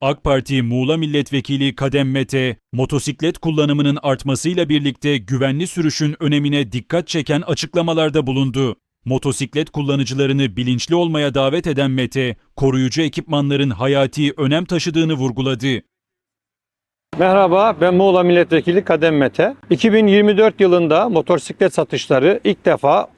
AK Parti Muğla Milletvekili Kadem Mete, motosiklet kullanımının artmasıyla birlikte güvenli sürüşün önemine dikkat çeken açıklamalarda bulundu. Motosiklet kullanıcılarını bilinçli olmaya davet eden Mete, koruyucu ekipmanların hayati önem taşıdığını vurguladı. Merhaba, ben Muğla Milletvekili Kadem Mete. 2024 yılında motosiklet satışları ilk defa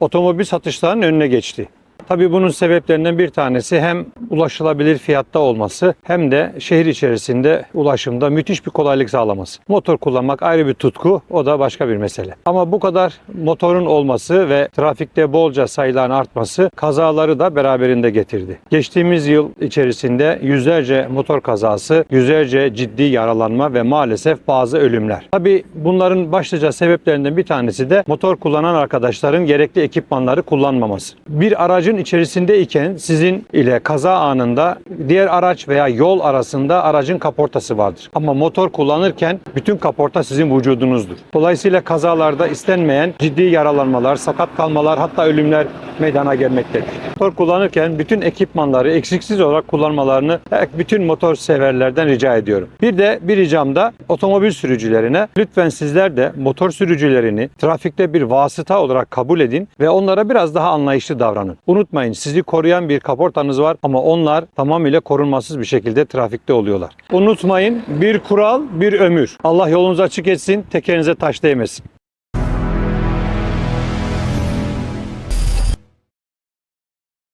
otomobil satışlarının önüne geçti. Tabii bunun sebeplerinden bir tanesi hem ulaşılabilir fiyatta olması hem de şehir içerisinde ulaşımda müthiş bir kolaylık sağlaması. Motor kullanmak ayrı bir tutku, o da başka bir mesele. Ama bu kadar motorun olması ve trafikte bolca sayıların artması kazaları da beraberinde getirdi. Geçtiğimiz yıl içerisinde yüzlerce motor kazası, yüzlerce ciddi yaralanma ve maalesef bazı ölümler. Tabii bunların başlıca sebeplerinden bir tanesi de motor kullanan arkadaşların gerekli ekipmanları kullanmaması. Bir aracın içerisindeyken sizin ile kaza anında diğer araç veya yol arasında aracın kaportası vardır. Ama motor kullanırken bütün kaporta sizin vücudunuzdur. Dolayısıyla kazalarda istenmeyen ciddi yaralanmalar, sakat kalmalar hatta ölümler meydana gelmektedir. Motor kullanırken bütün ekipmanları eksiksiz olarak kullanmalarını bütün motor severlerden rica ediyorum. Bir de bir ricam da otomobil sürücülerine lütfen sizler de motor sürücülerini trafikte bir vasıta olarak kabul edin ve onlara biraz daha anlayışlı davranın. Unutmayın sizi koruyan bir kaportanız var ama onlar tamamıyla korunmasız bir şekilde trafikte oluyorlar. Unutmayın bir kural bir ömür. Allah yolunuzu açık etsin, tekerinize taş değmesin.